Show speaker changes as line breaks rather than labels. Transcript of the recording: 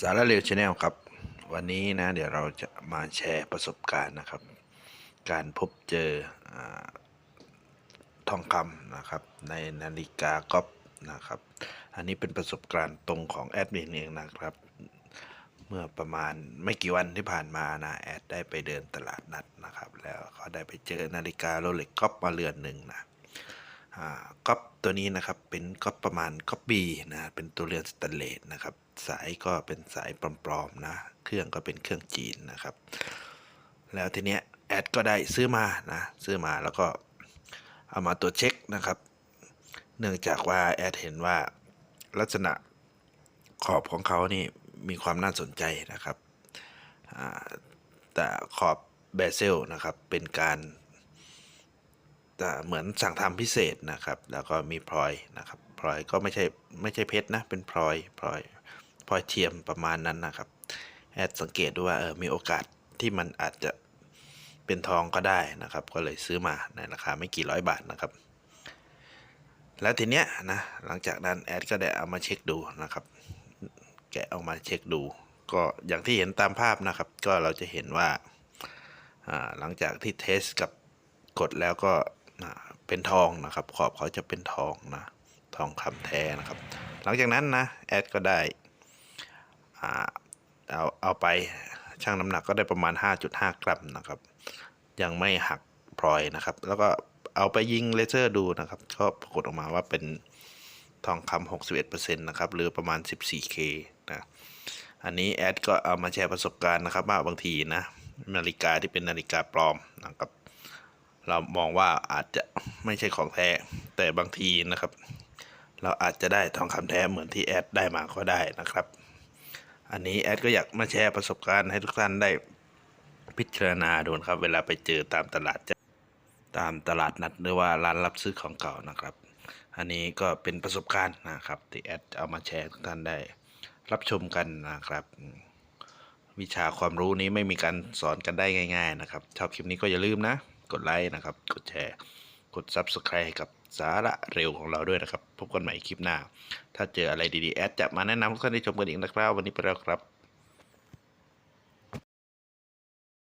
สาระเร็วชาแนลครับ วันนี้นะ เดี๋ยวเราจะมาแชร์ประสบการณ์นะครับ การพบเจออทองคำนะครับ ในนาฬิกาก๊อปนะครับ อันนี้เป็นประสบการณ์ตรงของแอดมินเองนะครับ เมื่อประมาณไม่กี่วันที่ผ่านมานะแอดได้ไปเดินตลาดนัดนะครับ แล้วก็ได้ไปเจอนาฬิกาโรเล็กก๊อปมาเรือนหนึ่งนะ ก๊อปตัวนี้นะครับเป็นก๊อปประมาณก๊อปบีนะเป็นตัวเรือนสแตนเลสนะครับสายก็เป็นสายปลอมๆนะเครื่องก็เป็นเครื่องจีนนะครับ แล้วทีเนี้ยแอดก็ได้ซื้อมานะซื้อมาแล้วก็เอามาตรวเช็คนะครับ เนื่องจากว่าแอดเห็นว่าลักษณะขอบของเขานี่มีความน่าสนใจนะครับแต่ขอบเบเซลนะครับเป็นการ เหมือนสั่งทำพิเศษนะครับ แล้วก็มีพลอยนะครับพลอยก็ไม่ใช่ไม่ใช่เพชรนะ เป็นพลอยพลอยพลอยเทียมประมาณนั้นนะครับแอดสังเกตดูว่าเออมีโอกาสที่มันอาจจะเป็นทองก็ได้นะครับ ก็เลยซื้อมาในราคาไม่กี่ร้อยบาทนะครับ แล้วทีเนี้ยนะหลังจากนั้นแอดก็ได้เอามาเช็คดูนะครับ แกะเอามาเช็คดู ก็อย่างที่เห็นตามภาพนะครับ ก็เราจะเห็นว่าอ่าหลังจากที่เทสกับกดแล้วก็ เป็นทองนะครับ ขอบเขาจะเป็นทองนะ ทองคำแท้นะครับ หลังจากนั้นนะแอดก็ได้เอาเอาไปช่างน้ำหนักก็ได้ประมาณ 5.5 กรัมนะครับ ยังไม่หักพลอยนะครับ แล้วก็เอาไปยิงเลเซอร์ดูนะครับ ก็ปรากฏออกมาว่าเป็นทองคำ61%นะครับ หรือประมาณ 14K นะ อันนี้แอดก็เอามาแชร์ประสบการณ์นะครับว่าบางทีนะนาฬิกาที่เป็นนาฬิกาปลอมนะครับ เรามองว่าอาจจะไม่ใช่ของแท้ แต่บางทีนะครับ เราอาจจะได้ทองคำแท้เหมือนที่แอดได้มาก็ได้นะครับ อันนี้แอดก็อยากมาแชร์ประสบการณ์ให้ทุกท่านได้พิจารณาดูนะครับ เวลาไปเจอตามตลาดจะตามตลาดนัดหรือว่าร้านรับซื้อของเก่านะครับ อันนี้ก็เป็นประสบการณ์นะครับที่แอดเอามาแชร์ทุกท่านได้รับชมกันนะครับ วิชาความรู้นี้ไม่มีการสอนกันได้ง่าย ๆ นะครับ ชอบคลิปนี้ก็อย่าลืมนะ กดไลค์นะครับ กดแชร์ กด Subscribe ให้กับสาระเร็วของเราด้วยนะครับ พบกันใหม่คลิปหน้า ถ้าเจออะไรดีๆ แอดจะมาแนะนำทุกท่านได้ชมกันอีกนะครับ วันนี้ไปแล้วครับ